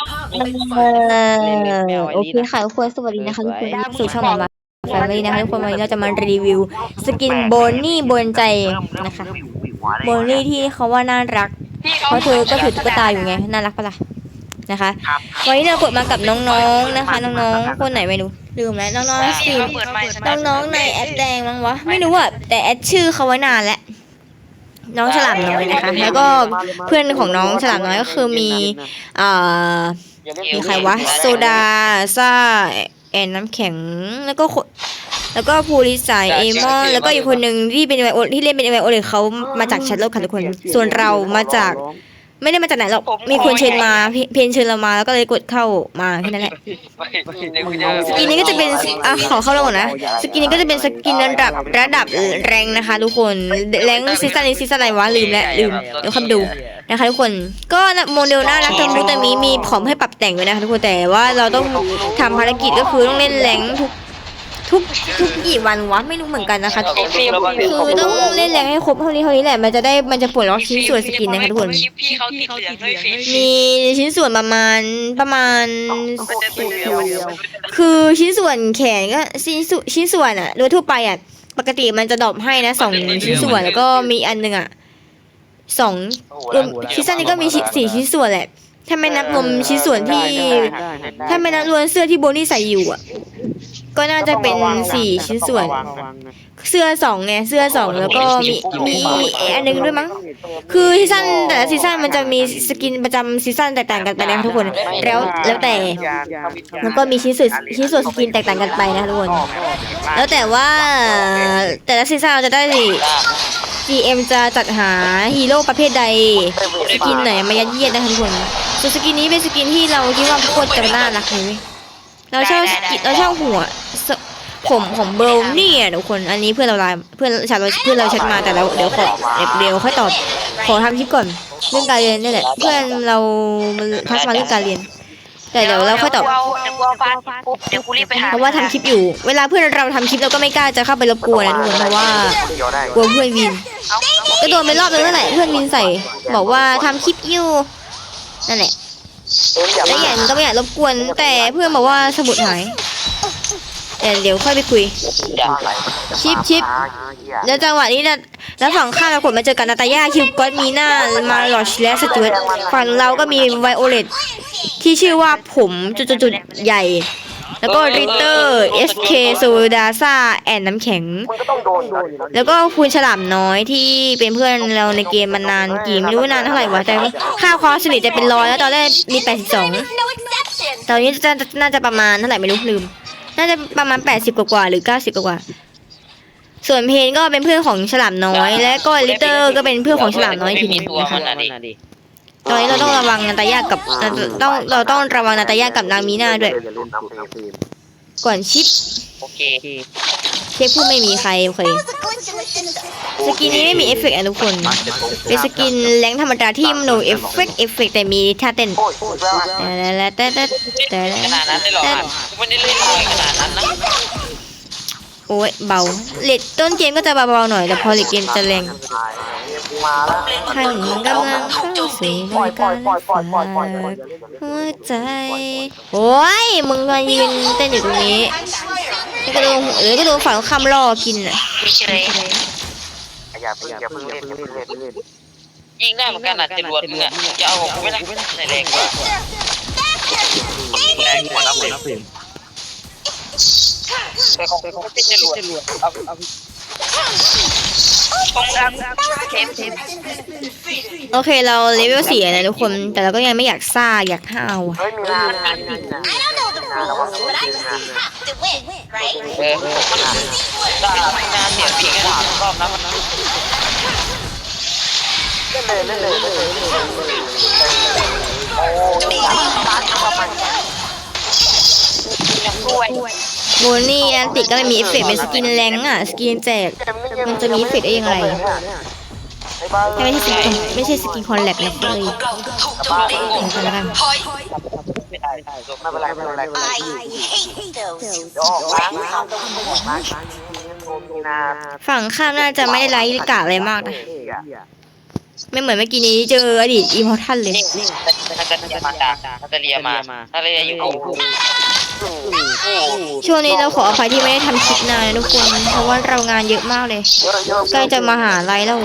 เออโอเคค่ะทุกคนสวัสดีนะคะทุกคนที่สู่ช่องหมามาแฟมิลี่นะคะทุกคนวันนี้เราจะมารีวิว สกินโบนนี่บนใจนะคะโบนนี่ที่เขาว่าน่ารัก เพราะเธอก็ถือตุ๊กตาอยู่ไงน่ารักปะล่ะนะคะวันนี้เรากดมากับน้องๆนะคะ น้องๆคนไหนไม่รู้ลืมแล้วน้องๆสกินเปิดใหม่ใช่ไหมน้องๆในแอดแดงมั้งวะไม่รู้อะแต่แอดชื่อเขาไว้นานแล้ว น้องฉลามน้อยนะคะ แล้วก็เพื่อนของน้องฉลามน้อยก็คือมีเอ่อมีใครวะโซดาซ่าแอนน้ำแข็งแล้วก็คนแล้วก็ภูริสายเอมอนแล้วก็อีกคนหนึ่งที่เป็นไวโอที่เล่นเป็นไวโอเลยเขามาจากชัดโลกค่ะทุกคน ส่วนเรามาจาก ไม่ได้มาจากไหนหรอกมีคนเชิญมาเพเพนเชิญเรามาแล้วก็เลยกดเข้ามาแค่นั้นแหละสกินนี้ก็จะเป็นอะขอเข้าแล้วก่อนนะ สกินนี้ก็จะเป็นสกินระดับระดับแรงนะคะ ทุกคน แรงซีซั่นนี้ซีซั่นอะไรวะลืมแล้วลืมเดี๋ยวคำดูนะคะทุกคน ก็โมเดลน่ารักทั้งมูแต่มีมีของให้ปรับแต่งด้วยนะคะทุกคนแต่ว่าเราต้องทำภารกิจก็คือต้องเล่นแรงทุก ทุกทุกกี่วันวะไม่รู้เหมือนกันนะคะคือต้องเล่นแรงให้ครบเท่านี้เท่านี้แหละมันจะได้มันจะปลดล็อกชิ้นส่วนสกินนะคะทุกคนคลิปพี่เขาติดเหลืองด้วยฟิล์มมีชิ้นส่วนประมาณประมาณมันจะติดเหลืองคือชิ้นส่วนแขนก็ชิ้นส่วนชิ้นส่วนอะโดยทั่วไปอะปกติมันจะดรอปให้นะสองชิ้นส่วนแล้วก็มีอันหนึ่งอะสองรวมชิ้นส่วนนี้ก็มีชิ้นสี่ชิ้นส่วนแหละถ้าไม่นับรวมชิ้นส่วนที่ ถ้าไม่นับรวมเสื้อที่โบนี่ใส่อยู่อะ ก็น่าจะเป็นสี่ชิ้นส่วน เสื้อสองไงเสื้อสองแล้วก็มีมีอันหนึงด้วยมั้ง คือซีซั่นแต่ละซีซั่นมันจะมีสกินประจำซีซั่นแตกต่างกันไปนะทุกคน แล้วแล้วแต่มันก็มีชิ้นส่วนชิ้นส่วนสกินแตกต่างกันไปนะทุกคน แล้วแต่ว่าแต่ละซีซั่นเราจะได้ GM จะจัดหาฮีโร่ประเภทใดสกินไหนมายัดเยียดนะคะทุกคนส่วนสกินนี้เป็นสกินที่เราคิดว่าโคตรจะน่ารักเลย เว้ยเราชอบสกินเราชอบหัวสผมของเบลนี่อะทุกคนอันนี้เพื่อนเราไลน์เพื่อนชาเราเพื่อนเราแชทมาแต่เราเดี๋ยวขอเดี๋ยวเดี๋ยวค่อยตอบขอทำคลิปก่อนเรื่องการเรียนนี่แหละเพื่อนเรามันทักมาเรื่องการเรียน แต่เดี๋ยวเราค่อยตอบเดี๋ยวกูเอาฟาดปุ๊บเดี๋ยวกูรีบไปหาเพราะว่าทำคลิปอยู่ เวลาเพื่อนเราทำคลิปเราก็ไม่กล้าจะเข้าไปรบกวนนะทุกคนเพราะว่ากลัวเพื่อนวินก็โดนไปรอบนึงนั่นแหละเพื่อนวินใส่ บอกว่าทำคลิปอยู่นั่นแหละ แล้วอย่างก็ไม่อยากรบกวน แต่เพื่อนบอกว่าสมุดหายแต่เดี๋ยวค่อยไปคุย ชิปชิปแล้วจังหวะนี้นะแล้วฝั่งข้างเรากดมาเจอกันนาตาย่าคิวก็อตมีหน้ามาลอชและสจวตฝั่งเราก็มีไวโอเลตที่ชื่อว่าผมจุดๆๆใหญ่ แล้วก็ริเตอร์ SK โซดาซ่าแอนน้ำแข็งแล้วก็คุณฉลามน้อยที่เป็นเพื่อนเราในเกมมานานกี่ไม่รู้นานเท่าไหร่วะแต่ค่าความสนิทจะเป็นร้อยแล้วตอนแรกมี82ตอนนี้จะน่าจะประมาณเท่าไหร่ไม่รู้ลืม น่าจะประมาณ 80 กว่าๆหรือ 90 กว่าๆส่วนเพนก็เป็นเพื่อนของฉลามน้อย และก็ลิเตอร์ก็เป็นเพื่อนของฉลามน้อยอีกทีหนึงนะคะ ตอนนี้เราต้องระวังนาตาย่ากับต้องเราต้องระวังนาตาย่ากับนางมีนาด้วยก่อนชิปโอเคเชฟพูดไม่มีใครโอเคสกินนี้ไม่มีเอฟเฟกต์อะทุกคน เป็นสกินแรงธรรมดาที่โนเอฟเฟกต์เอฟเฟกต์แต่มีท่าเต้นแต่แต่แต่แต่ขนาดนั้นเลยเหรอไม่ได้เล่นเลยขนาดนั้นนะ โอ้ยเบาเลดต้นเกมก็จะเบาๆหน่อยแต่พอเลดเกมจะแรงท่านกำลังเข้าสู่รายการหัวใจโอ้ยมึงมายืนเต้นอยู่ตรงนี้แล้วก็โดนเออก็โดนฝั่งคำล่อกินอะไม่เฉยอย่าเพิ่งอย่าเพิ่งเล่นอย่าเพิ่งเล่นยิงได้เหมือนกันอาจจะรวดมึงอะจะเอาของกูไม่ได้ไหนแรงกว่าแรงกว่าแล้วเลย แต่ของกูไม่ใช่จรวดเอาเอาของดำเทมเทมโอเคเราเลเวลสี่นะทุกคน แต่เราก็ยังไม่อยากซ่าอยากห้าวอะเฮ้ยมีนามีนามีนามีนาระวังมีนาเออมันด่างานเนี่ยพี่ก็ด่ารอบนั้นมันนั้นเล่นเลยเล่นเลยเล่นเลยเล่นเลยโอ้ตาทำไมยังด้วย โบนี่แอนติก็ไม่มีเอฟเฟกต์เป็นสกินแรงอะ สกินแจก มันจะมีเอฟเฟกต์ได้ยังไงไอ้บ้าถ้าไม่ใช่สกินไม่ใช่สกินคอนแลกนะเลยเดี๋ยวกันแล้วกันไม่ได้ไม่เป็นไรไม่เป็นไรไม่เป็นไรฝั่งข้ามน่าจะไม่ได้ไลท์กาอะไรมากนะ ไม่เหมือนเมื่อกี้นี้เจออดีตอิมพอร์ทันเลยนี่นี่นาตาเลียมานาตาเลียมานาตาเลียอยู่ ช่วงนี้เราขออภัยที่ไม่ได้ทำคลิปนานนะทุกคน เพราะว่าเรางานเยอะมากเลย ใกล้จะมาหาลัยแล้ว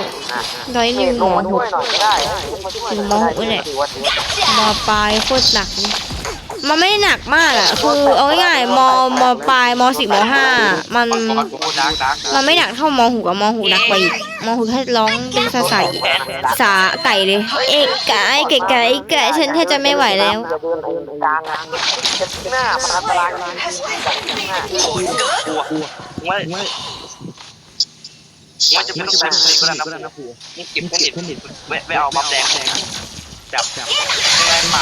ร้อยหนึ่งหมอหกยหน่อยก็ได้ถึงมหกเลยเนี่ยมปลายโคตรหนักมันไม่ได้หนักมากอะคือเอาง่ายๆมมปลายมสี่มห้ามันมันไม่หนักเท่ามหกกับมหกหนักกว่าอีก มหกแค่ร้องเป็นสาสายสาไก่เลย เอกไก่ไก่ไก่ไก่ฉันแทบจะไม่ไหวแล้วจะเดินกลางจะหน้ามันอันตรายมากกลัวกลัวไม่ไม่ไม่จะเป็นต้องเป็นก็ได้นะนะครูนี่เก็บผลิตผลิตไม่ไม่เอามาแดงจับจับยังไงหมา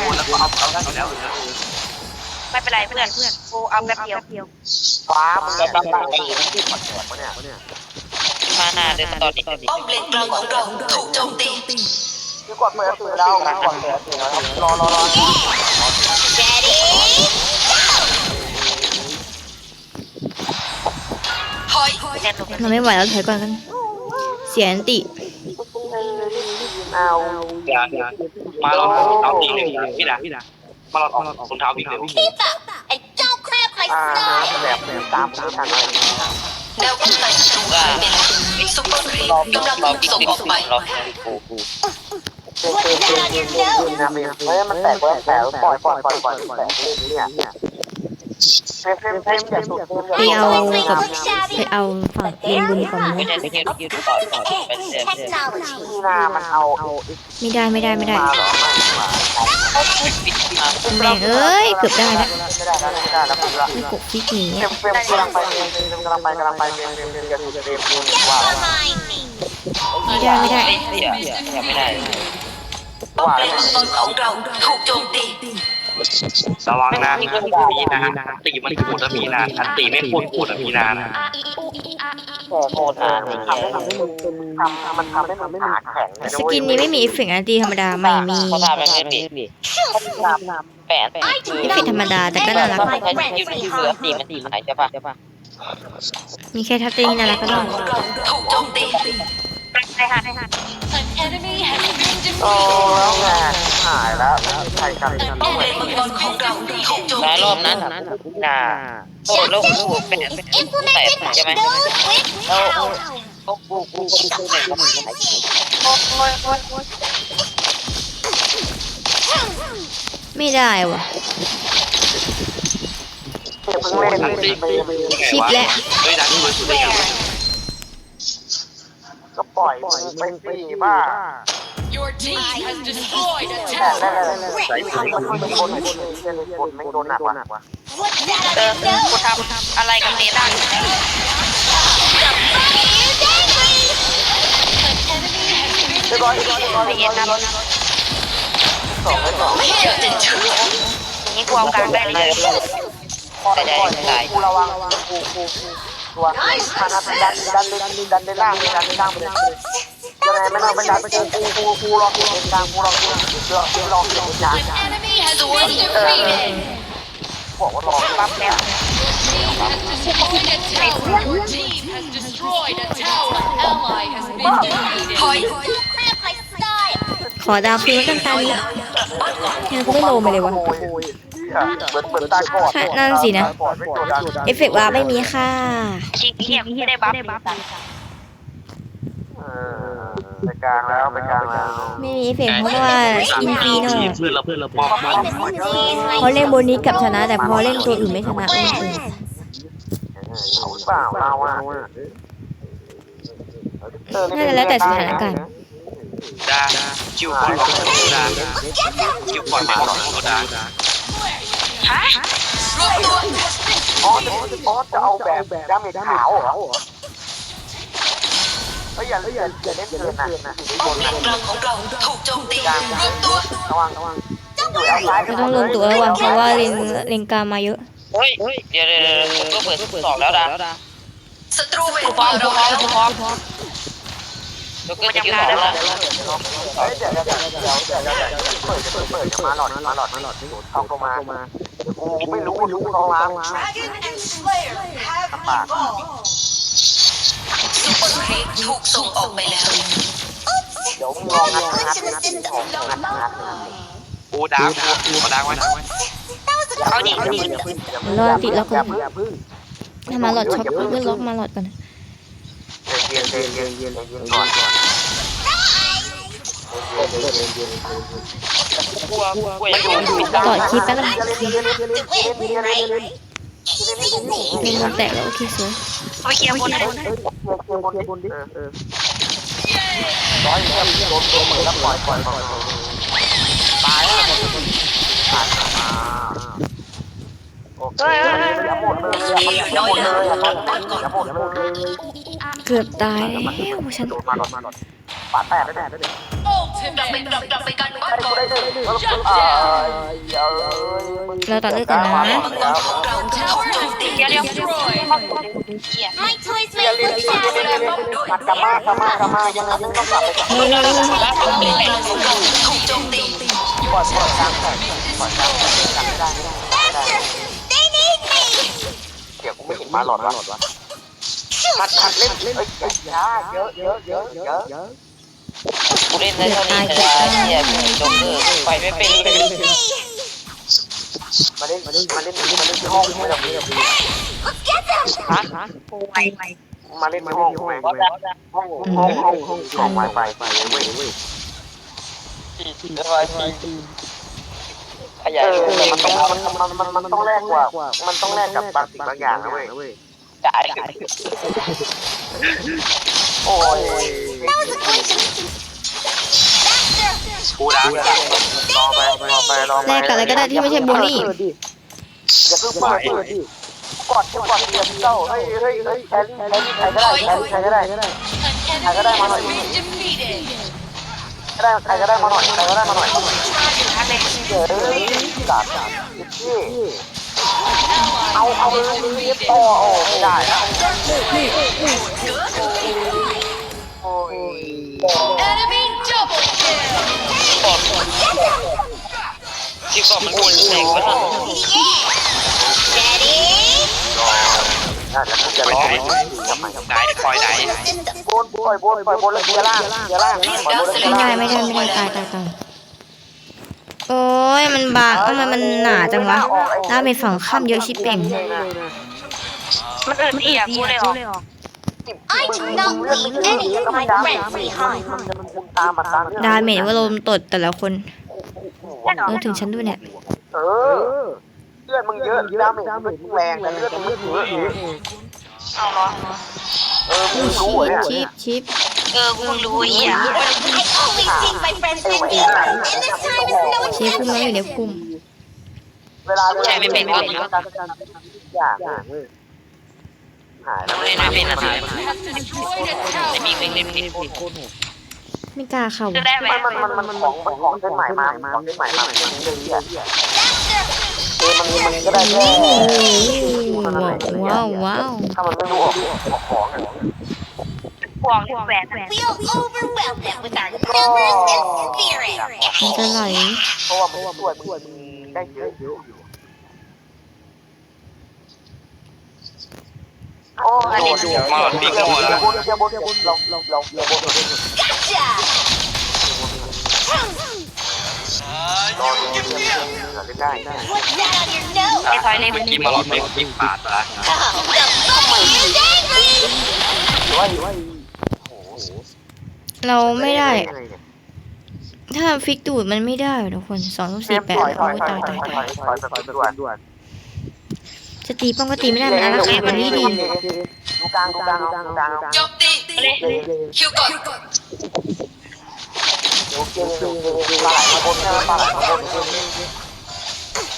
พูดแล้วก็เอาเอาได้อยู่แล้วไม่เป็นไรเพื่อนกูเอาแป๊บเดียวฟ้ามันจะตั้งตั้งตีมันขึ้นมาแเนี่ยเนี่ย มาหน้าเดินตอนนี้ป้อมเลนกลางของเราถูกโจมตีคือกดเปิดสื่อแล้วกดเปิดสื่อแล้วรอรอรอถอยเราไม่ไหวแล้วถอยก่อนกัน เสียนติเอาอย่ามาลองเท้าวิ่งเลยพี่ดาพี่ดามาลองรองเท้าวิ่งเลยไอ้เจ้าแคบไร้อ่าสไตล์แบบตามไม่ทันเลย แนวป้องกันศัตรูหายไปแล้วซุปเปอร์ครีปกำลังถูกส่งออกไปรอกูกูเฮ้ยมันแตกแล้วแตกปล่อยปล่อยปล่อยปล่อยแตกเนี่ย เนี่ยเฟรมเฟรมอย่าสุดเฟรมไปเอากับไปเอาฝั่งเลนบนฝั่งไม่นู้นได้ยืดต่อต่อเป็นเสียเสียนี่นามันเอาไม่ได้ไม่ได้ไม่ได้มาหรอมาปิดมาแม่งเอ้ยเกือบได้แล้วไม่ได้แล้วไม่ได้แล้วไม่ได้มีกบฟิกหนีเฟรอะมเฟรมกำลังไปเฟรมเฟรมกำลังไปกำลังไปเฟรมเฟรมอย่าสูดเฟรมบุญว่าไม่ได้ไม่ได้ยังไม่ได้ป้อมเลนบนของเราถูกโจมตี ระวังนะมีนะตีมันพูดแล้วมีนานอันตีไม่พูดพูดแล้วมีนานโคตรนานทำให้ทำให้มึงทำมันทำให้มันไม่ขาแข็งสกินนี้ไม่มีเอฟเฟกต์อันตีธรรมดาไม่มีเขาทำแบบนี้ดิแปดเอฟเฟกต์ธรรมดาแต่ก็น่ารักใช้ยืดยืดตีมันตีมันหายใช่ปะใช่ปะมีแค่ทัตตี้น่ารักก็ได้ ของเราถูกโจมตีได้ค่ะได้ค่ะโอ้แล้วไงหายแล้วใครกันป้อมเลนมังกรของเราถูกโจมแล้วตีรอบนั้นน่ะโอ้โลกลูกเป็นแต่ใช่ไหมแล้วโอ้กูกูกูกูเนี่ยก็มึงหายไม่ได้ว่ะ เพิ่งเล่นชิปและเฮ้ยดันด้วยสุดได้ยังก็ ปล่อยไปปีบ้า Your team has destroyed a แต่ tower. ได้ได้ได้มันคนคนคนไม่โดนหนักว่ะเออกูทำอะไรกับเนต้าเรียบร้อยเรียบร้อยเรียบร้อยไอเย็นนะสองสองไม่อยากจะเชื่อนี่กูเอากลางได้เลย ปล่อยปล่อยกูระวังกูกูกู ตัวพันดันดันดันดันดันดันล่างดันล่างไปเลยยังไงไม่ต้องไปดันไปกูกูกูกูรอกูกลางกูรอกูรอกูรอกูรอกูกลาง Enemy has been defeated. บอกว่ารอปั๊บแล้ว Your team has destroyed a tower. An ally has been ถอย defeated. ขอดาวคืนแล้วกันตานี้ยังกูไม่โลมาเลยวะ โอ้ย เหมือนเหมือนตาบอดนั่นสินะบอดไม่กดดันเอฟเฟกต์ว่าไม่มีค่ะชีเงียบไม่ได้บัฟเออไปกลางแล้วไปกลางแล้วไม่มีเอฟเฟกต์เพราะว่าอินฟรีเนอะเพื่อนเราเพื่อนเราบอกมาเขาเล่นโบนิสกับชนะ แต่พอเล่นตัวอื่นไม่ชนะก็ไม่เออเอาเปล่าเราอะน่าจะแล้วแต่สถานการณ์ดาคิวปล่อยของดาคิวปล่อยมาของดา รวมตัวอ๋ออ๋อจะเอาแบบดาเมจขาวเหรอเฮ้ยอย่าอย่าอย่าเล่นเกินนะนะป้อมเลนกลางของเราถูกโจมตีรวมตัวระวังระวังอยู่แอลซ้ายเราต้องรวมตัวแล้วว่ะเพราะว่าเลนเลนกลางมาเยอะเฮ้ยเดี๋ยวเดี๋ยวก็เปิดสองแล้วนะศัตรูเวทพร้อมามเราพร้อมพร้อมแล้วก็จะยืดสองแล้วเฮ้ยเดี๋ยวเดี๋ยวเดี๋ยวเดี๋ยวเดี๋ยวเดี๋ยวเปิดเปิดเปิดมาหลอดมาหลอดมาหลอดที่ทองลงมา กูไม่รู้รู้ลองล้างปากซุปเปอร์ครีปถูกส่งออกไปแล้ว เดี๋ยวดี๋ยวมึงลองงัดงัดงัดของงัดงัดกูดังกูกูดังไว้เอาดิรอติดแล้วก่อนอย่าพึ่งทำมาหลอดช็อปเลื่อนล็อกมาหลอดก่อนเย็นเย็นเย็นเย็นเย็นก่อนก่อน กลัวโดนดูดต่อคลิปแป๊บนึงมีมุนแตกแล้วโอเคสวยโอเคบนบนบนร้อยเงี้ยโดนโดนเหมือนแล้วปล่อยปล่อยตายแล้วตายมาโอเคอยเลยย่าหมดเลาหดเลกือบตายแล้วฉันปัแตกได้แน่ได้เเราตัดเลือกก่อนนะเดี๋ยวกูไม่เห็นมาหลอดวะหัดหัดเล่นเล่นเยอะเยอะเยอะเยอะ กูเล่นได้เท่านี้แต่ว่าเฮียจบเออไปไม่เป็นเลยมาเล่นมาเล่นมาเล่นมาเล่นมาเล่นที่ห้องไม่ต้องมี Let's get them. ฮะไปไปมาเล่นที่ห้องห้องห้องห้องห้องห้องของไวไฟไปเว้ยเว้ยสบายดีขยาเอยอมันต้องมันมันมันมันต้องแลกกว่า มันต้องแลกกับบางสิ่งบางอย่างนะเว้ยจ่าย โอ้ยกูดังรอไปรอไปรอไปแลกกับอะไรก็ได้ที่ไม่ใช่บูลลี่อย่าเพิ่งเปิดดิกอดกอดเรียนเจ้าเฮ้ยเฮ้ยเฮ้ยแทนแทนใครก็ได้แทนใครก็ได้ An I gotta enemy have has my- been defeated. ก็ได้ใครก็ได้มาหน่อยใครก็ได้มาหน่อยเดี๋ยวจัดพี่เอาเอาเลยเรียบต่อโอ้ไม่ได้แล้วโอ้ย Enemy double kill. ที่ก็มันควรเสกวะน่ะ Ready? น่าจะจะร้องทำไมได้คอยได้โบนปล่อยบนปล่อยบนแล้วเกียร์ล่างเกียร์ล่างปล่อยบนแล้วเกียไม่ร์ได้ล่าไม่ได้ไม่ได้ตายตายตายโอ้ยมันบางทำไมมันหนาจังวะหน้าเป็นฝั่งข้ามเยอะชิบเป่งมันอื่นอีกกูเลยหรอ I do not leave any of my friends behind. ตามมาตามดาเมจว่าลมตดแต่ละคนเออถึงฉันด้วยเนี่ย เออเลือดมึงเยอะดาเมจมึงแรงแต่เลือดมึงเยอะเอาเหรอเออมึงรู้เหรอชิปชิปเออกูเพิ่งรู้เหี้ยชิปเพิ่งมาอยู่ในคุมเวลาเลือดไม่เป็นก็อย่างเลย หายแล้วเล่นไม่เป็นอะสิ Has destroyed a ไอ้มี tower. เล่นเล่นผิดไม่กล้าเข้าจะได้ไหมมันมันมันมันของมันของเส้นใหม่มาของเส้นใหม่มาเรื่องนี้เออมันมันก็ได้แค่ว้าวว้าวถ้ามันไม่รู้ออกออกของอะห่วงแหวน We'll overwhelm them with our numbers and spirit. มันจะไหลเพราะว่ามันช่วยช่วยมึงได้เยอะอยู่ โอ้ยเดี๋ยวบนเดี๋ยวบนเดี๋ยวบนเดี๋ยวบนเราเราเราเดี๋ยวบน Gotcha. รอดูเดี๋ยวเล่นได้ได้ What's that on your nose? ไอ้พลอยเล่นกินมาหลอดเป็นกินปาดละ Oh, the bunny is angry. ว่าว่าเราไม่ได้ ถ้าฟิกตูดมันไม่ได้ทุกคนสองสี่แปดโอ้ยตายตายตาย ถอยถอยด่วนด่วน จะตีป้องก็ตีไม่ได้มันอาราคามันนี่ดีดูกลางดูกลางดูกลางดูกลางโจมตีคิวก่อนโอเคโอเคปลาไหลมาบนปลาไหลมาบน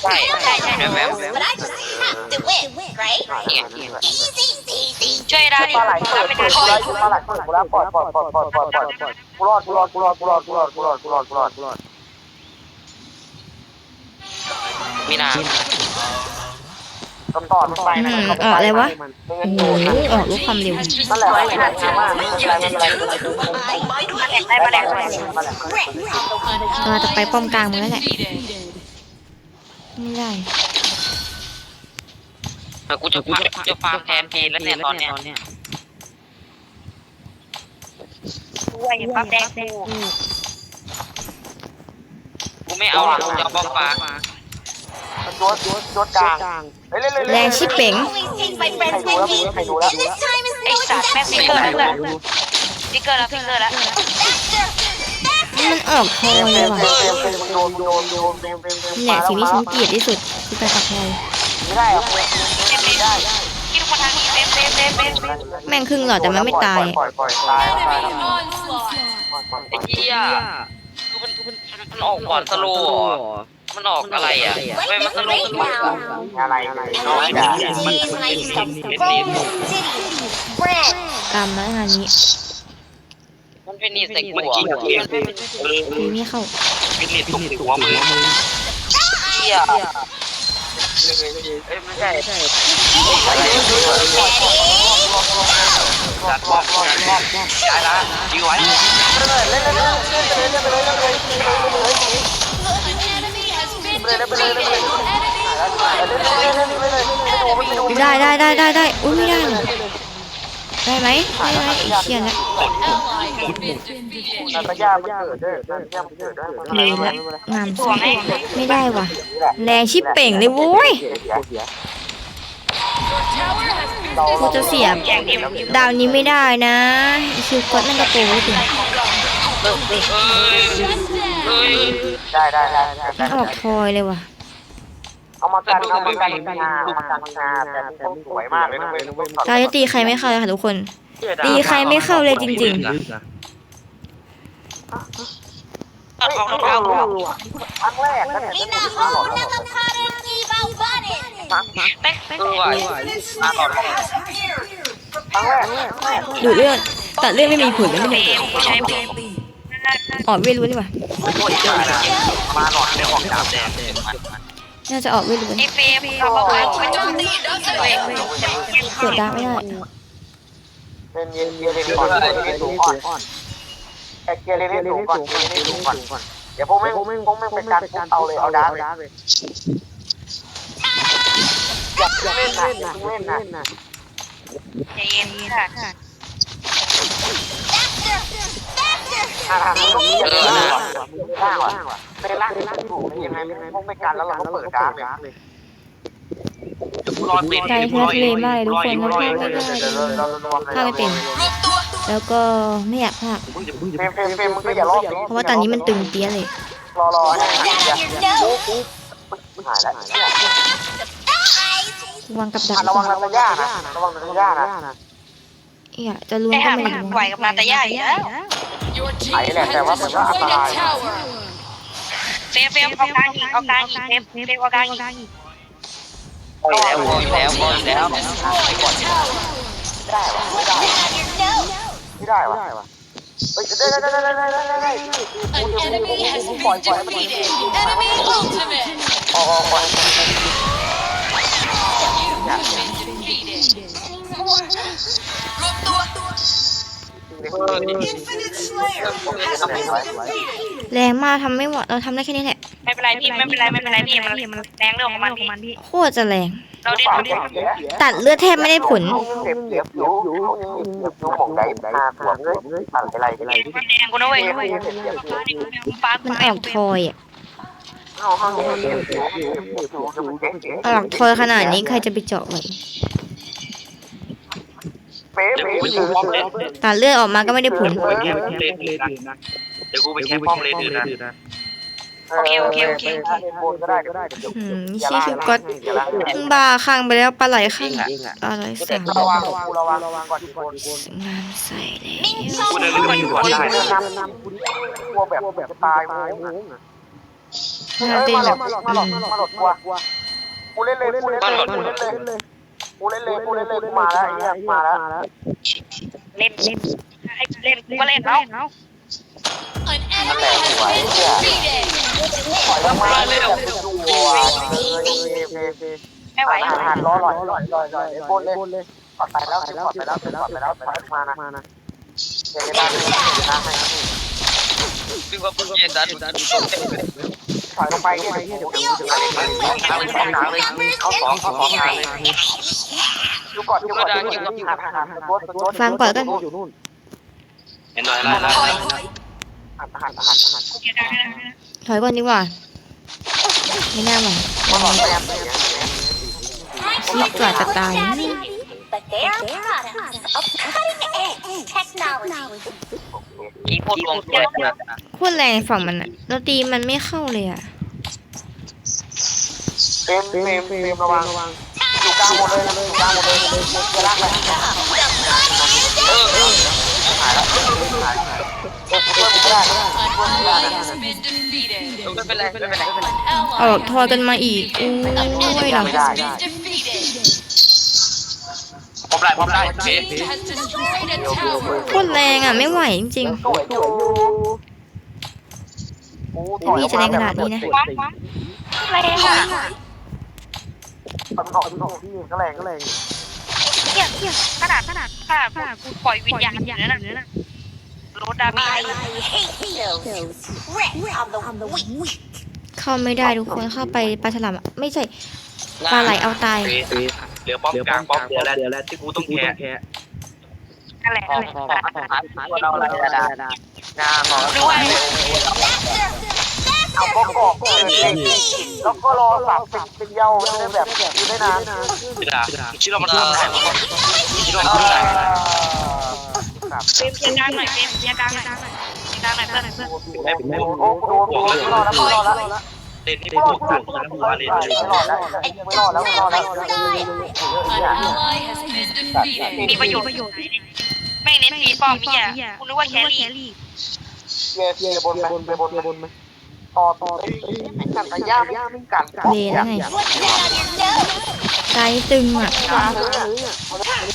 ใช่ใช่ใช่แหวว But I just have to win, right? นี่ Easy, easy. ช่วยได้ดิปลาไหลเปิดไม่เปิได้ดปลาไหลเปิดกูแล้วปล่อยปล่อยปล่อยปล่อยปล่อยปล่อยกูรอดกูรอดกูรอดกูรอดกูรอดกูรอดกูรอดกูรอดกูรอดมีนา คำตอบมันไปอืมออกอะไรวะไม่งั้นโอ้โดโหนออกลูกความเร็วนั่นแหละไม่ได้ทำมากไม่เป็นไรไม่เป็นไรไม่เป็นไรได้มาแล้วมาแล้วเราจะไปป้อมกลางมึงแล้วแหละ Defeated. ไม่ได้กูจะกูจะฟาร์มแทนเพนแล้วเนี่ยตอนเนี้ยกูไอ้ปั๊บแดงกูกูไม่เอากูจะเอาป้อมฟ้า ตัวตัวตัวกลางเฮ้ยเล่นเล่นแรงชิบเป๋ง Only thing my friends ใครดู can แล้ว eat. ใครดูแล้ว And this time is ไอ้ no สัตว์แม่งฟิกเกอร์แล้วเพื่อนฟิกเกอร์แล้วฟิกเกอร์แล้วมันออกทอยเลยว่ะเฟรมเฟรมโดนโดนโดนเฟรมเฟรมเฟรมเนี่ยสิ่งที่ฉันเกลียดที่สุดคือการออกทอยไม่ได้อะไม่ได้คิดว่าทางนี้เต็มเต็มเต็มเต็มแม่งครึ่งหลอดแต่มันไม่ตายปล่อยปล่อยตายตาย Enemy onslaught. ไอ้เหี้ยคือมันมันมันออกก่อนสโลว์เหรอ มันออกอะไรอะไม่มันสโลว์สโลว์อะไร And น้อย like ด่า these myself the Rome City. Friend. กรรมแล้วงานนี้มันเป็นนี่ใส่กูมันเหรอกินเกมทีไม่เข้าเป็นนิดตุกหัวมือเหี้ยเอ้ยไม่ใช่จัดรอบรอบรอบย้ายละยื้อไว้ An enemy ได้ได้ได้ได้ได้อุ้ยไม่ได้ได้ไหมได้ไหมไอ้เชี่ยละ ally has been defeated. นันยามันเกิดด้วยนันยามันเกิดด้เลยละงามสไม่ได้ว่ะแรงชิบเป่งเลยโว้ยกูจะเสียบดาวนี้ไม่ได้นะไอคิวกดนั่นก็โตไว้ถึงเอ้ย เอ้ยได้ได้ได้มันออกทอยเลยว่ะ เอามากันเอามากันงาเอามากันงาแต่ต้องสวยมากเลยนะเว้ยเราจะตีใครไม่เข้าเลยค่ะทุกคน ตีใครไม่เข้าเลยจริงตัดของรองเท้ากูครั้งแรกก็เนี่ย Inaho nakakara kibaw button. แป๊กเออว่ะมาก่อนครั้งแรกๆดูดเลือดตัดเลือดไม่มีผลเลยเฟไม่รมีมกูใช้เฟรม ออกเวทรู้นี่ว่ะมาหน่อยไม่ออกดาบแดงน่าจะออกเวทรู้ไอ้เฟรมเอามาไว้ไม่ต้องตีกดดาวไม่ได้เป็นเย็นเย็นเย็นก่อนเย็นสูงก่อนแค่เกียร์เล่นสูงก่อนเกียร์เล่นสูงก่อนเดี๋ยวพวกแม่งพวกแม่งพวกแม่งเป็นการปุ๊บเอาเลยเอาดาเลยอยากเล่นนะอยากเล่นนะใจเย็นค่ะ อ่าตรงนี้อย่าเล่นล่างว่ะเป็นล่างเป็นล่างถูกยังไงพวกไม่กันแล้วเราก็เปิดดาเลยรอยปิดใจเพื่อทะเลมากเลยทุกคนนะพลาดไม่ได้พลาดไม่เป็น แล้วก็ไม่อยากพลาดเพราะว่าตอนนี้มันตึงเปี้ยเลยรอรอให้หายแล้ววางกับดักระวังนันยานะระวังนันยานะเอยากจะลุ้ไอ้ก็ห่าไม่รู้ไหวกับนาตาย่าอีกแล้ว Your team has destroyed a tower. เฟรมเฟรมเอากลางอีกเอากลางอีกเฟรมเฟรมเอากลางอีกโอ้ยแล้วโอ้ยแล้วโอ้ยแล้ว Destroyed a tower. ได้วะไม่ได้ Down your nose. ไม่ได้วะเฮ้ยได้ได้ได้ได้ได้ได้ได้ An enemy has been defeated. Enemy ultimate. พอพอ You have been defeated. แรงมากทำไม่ไหวเราทำได้แค่นี้แหละ ไม่เป็นไรพี่ไม่เป็นไรไม่เป็นไรพี่มันมันแรงเรื่องของมันพี่โคตรจะแรง เราดิ้นเราดิ้นตัดเลือดแทบไม่ได้ผล เจ็บเจ็บอยู่อยู่อยู่อยู่หม่องใดตาหัวเลยอะไรอะไรมันแรงกูนะเว้ยฟ้ามันออกทอยอะเอาห้องเจ็บเจ็บอยู่อยู่อยู่เจ๊เจ๊ออกทอยขนาดนี้ใครจะไปเจาะไหวเป๊ะเป๊ะอยู่ตัดเลือดออกมาก็ไม่ได้ผล เดี๋ยวกูไปแคปป้อมเลนอื่นนะโอเคโอเคโอเคบนก็ได้ก็ได้เดี๋ยวอืมชี้คิวก็บ้าข้างไปแล้วปลาไหลข้างปลาไหลสามระวังระวังระวังก่อนที่บนงามใส่เลยกูเดินเล่นอยู่ก่อนได้นำนำคุณกลัวแบบแบบตายงงน่าเต้นแบบมาหลดมาหลดมาหลดกลัวกูเล่นเลยกูเล่นเลยกูเล่นเลย กูเล่นเลยกูเล่นเลยกูมาแล้วไอ้เนี่ยมาแล้วเล่นเล่นให้เล่นกูก็เล่นแล้ว An enemy has been defeated. ปล่อยมาเลยแบบดูวัวไม่ไหวอาหารรอหน่อยหน่อยหน่อยหน่อยบนเลยปลอดไปแล้วปลอดไปแล้วปลอดไปแล้วมานะมานะเดี๋ยวได้เลยนะให้ซึ่งว่ากูเย็นดันดัน ถอยลงไปเนี่ยเดี๋ยวเดี๋ยวอะไรไปทางสองทางเลยเขาสองเขาสองทางเลยดูก่อนดูก่อนดูก่อนหาหาตัวตัวฟังก่อนกันอยู่นู่นไห็นหน่อยแล้วแล้วหันหันหันหันถอยก่อนดีกว่าไม่น่าหวมาหลอดแต้มเนี่ยชีพกว่าจะตาย But their product of cutting edge technology. กีโคตรวงเลยนะโคตรแรงฝั่งมันอะดนตรีมันไม่เข้าเลยอะเฟรมเฟรมเฟรมระวังอยู่กลางหมดเลยอยู่กลางหมดเลยจะลากไปเออเออหายแล้วหายเออช่วยไม่ได้ช่วยไม่ได้ has been defeated. ไม่เป็นไรไม่เป็นไรไม่เป็นไรเอาทอยกันมาอีกโอ้ยเรา พบได้พบได้เบ๊ Has destroyed a tower. โคตรแรงอะไม่ไหวจริง สวยอยู่โอ้ถอยออกมาแบบมันออกมันออกที่ก็แรงก็แรงขนาดขนาดขนาดขนาดกูปล่อยวิญญาณอย่างนั้นน่ะโรดดาเม I จ hate those threats on the weak. ๆ เข้าไม่ได้ทุกคนเข้าไปปลาฉลามอะไม่ใช่ปลาไหลเอาตายเห ลือป้อมกลางป้อมเดียวแล้วเดียวแล้วที่กูต้องแพ้นั่นแหละนั่นแหละเราเราจะได้งานหรอด้วยเอาประกอบแล้วก็รอสับเป็นเป็นเยาจะได้แบบอยู่ได้นานชิดาชิดามันทำได้ชิดามันทำได้เฟรมเพียงกลางหน่อยเฟรมเพียงกลางหน่อยเพียงกลางหน่อยเพื่อนเพื่อนแม่ผมโอ้โหโอ้โหไม่รอแล้วไม่รอแล้ว เล่นที่พวกพวกแล้วหัวเลนเลยไม่รอแล้วไม่รอแล้วไม่รอแล้วมีประโยชน์ประโยชน์ไม่เน้นตีป้อมเมียคุณนึกว่าแครี่เยียบนไปบนไปบนไปบนไหมต่อต่อไม่กันแต่ย่าไม่ไม่กันเลแล้วไงไกลตึงอะหาเลยอะ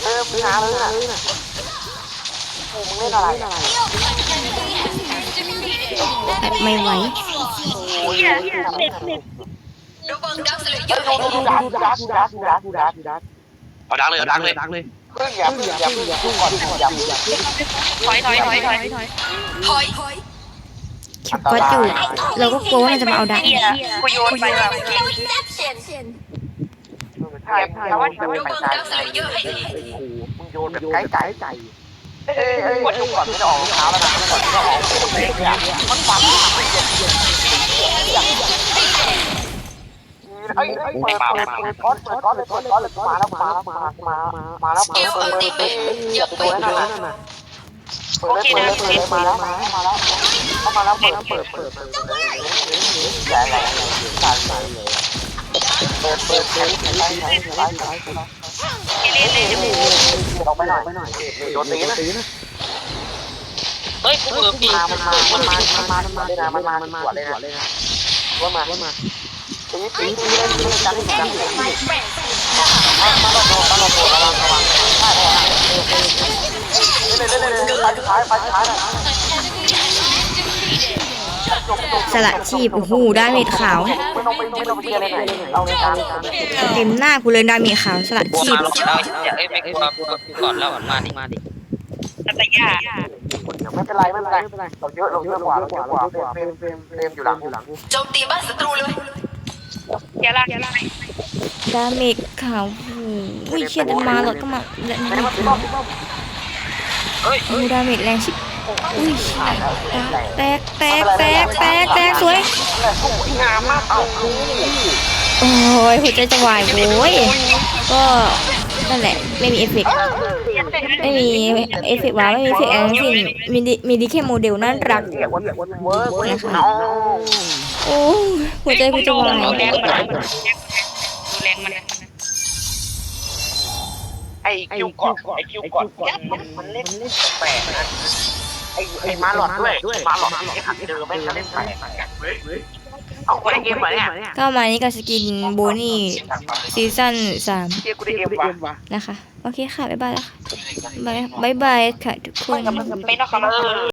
เออมึงหาเลยอะมึงเล่นอะไรอะไรแบบไม่ไหวระวังดักสเลเยเฮ้อยร์ดูดูดักดูดักดูดักดูดักดูดักดูดักเอาดังเลยเอาดังเลยดังเลยพิ่งอย่าเพิ่งอย่าเพิ่งอย่าพิ่งก่อนอย่าพิ่งอย่าพิ่งถอยถอยถอยถอยถอยถอยคิวก็อยู่เราก็กลัวว่ามันจะมาเอาดักเฮียกูโยนไปแบบ No exception. ใช่แต่ว่าจะไม่ระไปวังไกลดักสเลเยอร์ให้ดีมึงโยนแบบไกลไกลไกลเอ้ยเอ้ยวันก่อนไม่ได้ออกรองเท้าแล้วนะก่อนไม่ได้ออกมันฟังม่เจ็บเจ็บ เฮ้ยเฮ้ยเปิดเปิดเปิดก้อนเปิดก้อนเลยเปิดก้อนเลยมาแล้วมาแล้วมามามาแล้วเปิดเปิดเปิดเปิดอย่าไปโดนนั่นน่ะเปิดเลยเปิดเลยเปิดเลยมาแล้วมาแล้วมาแล้วเข้ามาแล้วเปิดเปิดเปิดเปิดเปิดอย่าอะไรสั่นสั่นเลยเปิดเปิดเปิดไล่ไล่ไล่ไล่เล่นเลยออกไปหน่อยไปหน่อยโดนตีนะ เฮ้ยกูเบื่อปีมามันมามันมามันมามันมาเลยนะมันมามันมาเลยนะเลยนะว่ามาว่ามาตีตีตีเล่นตีเล่นจังจังเลย My friends. มามาลองดูมาลองดูระวังระวังได้ได้เล่นเล่นเล่นเล่นไปท้ายไปท้ายนะสละชีพโอ้โหดาเมจขาวไม่ต้องไปไม่ต้องไปเกียร์เลยไหนเอาในการเต็มหน้ากูเลยดาเมจขาวสละกลัวชีมาพแล้วอย่าเอ้ยไม่กลัวกลัวก่อนแล้วมาดิมาดิแต่ยา ไม่เป็นไรไม่เป็นไรเราเยอะเราเยอะกว่าเราเยอะกว่าเฟรมเฟรมเฟรมเฟรมอยู่หลังอยู่หลังโจมตีบ้านศัตรูเลยอย่าลากอย่าลากดาเมจขาวโอ้ยเชียดมาหรอก็มาและนี่โอ้ดาเมจแรงชิบอุ้ยแตกแตกแตกแตกแตกสวยงามมากเอาโอ้ยหัวใจจะวายโว้ยก็ นั่นแหละ ไม่มีเอฟเฟกต์ไม่มีเอฟเฟกต์ว้าไม่มีเอฟเฟกต์อะไรทั้งสิ้นมีดีมีดีแค่โมเดลน่ารักเกียร์วันวันเวิร์กเวิร์กเอาโอ้ยหัวใจกูจะวายดูแรงมันดูแรงมันไอ้คิวกอดไอ้คิวกอดมันมันเล่นแปลกนะไอ้ไอ้มาหลอดด้วยมาหลอดไอ้ขัดเดิมไม่เล่นแปลก เอาไปเกมมาเนี่ยก็มานี้กับสกินโบนี่ซีซั่นสามเกียร์กูได้เกมว่ะนะคะ โอเคค่ะ บ๊ายบายแล้วค่ะ บ๊ายบายค่ะทุกคนไม่ต้องคำเออ